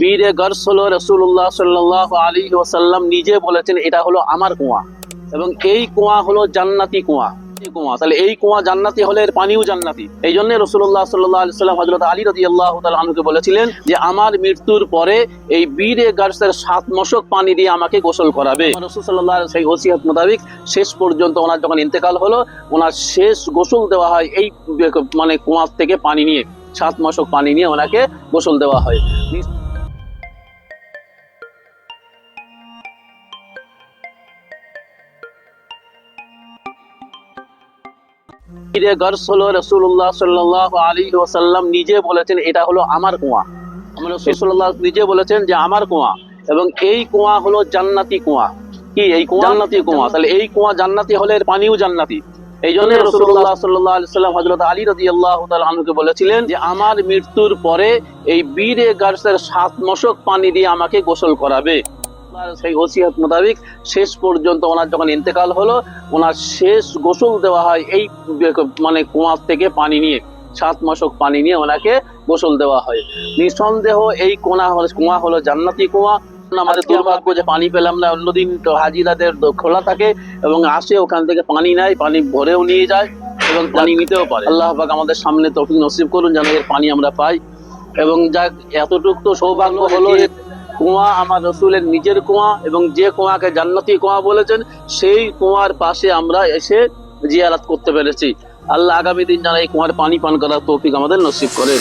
বীরে গর্স রসুল্লাহ সাল্লাহ আলী ওসাল্লাম নিজে বলেছেন, এটা হলো আমার কুয়া। এবং এই কুয়া হলো জান্নাতি কুয়া। কুয়া? তাহলে এই কুয়া হলে পানিও জান্নাতি। এই জন্য রসুল্লাহ সাল্লাহ আলি আল্লাহ বলেছিলেন যে, আমার মৃত্যুর পরে এই বীরে গার্সের সাত মশক পানি দিয়ে আমাকে গোসল করাবে। সেই মোতাবিক শেষ পর্যন্ত ওনার যখন ইন্তেকাল হলো, ওনার শেষ গোসল দেওয়া হয় এই মানে কুয়ার থেকে পানি নিয়ে, সাত মশক পানি নিয়ে ওনাকে গোসল দেওয়া হয়। পীরে গর্স হলো রসুল্লাহ সাল্লাহ আলী ওসাল্লাম নিজে বলেছেন এটা হলো আমার কুয়া। আমার রসুল্লাহ নিজে বলেছেন যে আমার কুয়া। এবং এই কুয়া হলো জান্নাতি কুয়া। কি এই কুয়া? জান্নাতি কুয়া। তাহলে এই কুয়া জান্নাতি হলে এর পানিও জান্নাতি। এই জন্য রসুল্লাহ সাল্লাহ সাল্লাম হজরত আলী রদি আল্লাহ আনহুকে বলেছিলেন যে আমার মৃত্যুর পরে এই বীরে গার্সের সাত মশক পানি দিয়ে আমাকে গোসল করাবে। আল্লাহর সেই ওসিয়াত মোতাবিক শেষ পর্যন্ত ওনার যখন ইন্তেকাল হলো ওনার শেষ গোসল দেওয়া হয় এই মানে কুয়ার থেকে পানি নিয়ে সাত মশক পানি নিয়ে ওনাকে গোসল দেওয়া হয়। নিঃসন্দেহ এই কোনা হলো কুয়া হলো জান্নাতি কুয়া। আমাদের দুর্ভাগ্য যে পানি পেলাম না অন্যদিন তো হাজিরাদের খোলা থাকে এবং আসে ওখান থেকে পানি নেয় পানি ভরেও নিয়ে যায় এবং পানি নিতেও পারে। আল্লাহ পাক আমাদের সামনে তৌফিক নসিব করুন যেন এর পানি আমরা পাই। এবং যাক এতটুকু তো সৌভাগ্য হলো যে কুয়া, আমার রসুলের নিজের কুয়া এবং যে কুয়াকে জান্নাতি কুয়া বলেছেন, সেই কুয়ার পাশে আমরা এসে জিয়ারাত করতে পেরেছি। আল্লাহ আগামী দিন যারা এই কুয়ার পানি পান করার তৌফিক আমাদের নসিব করেন।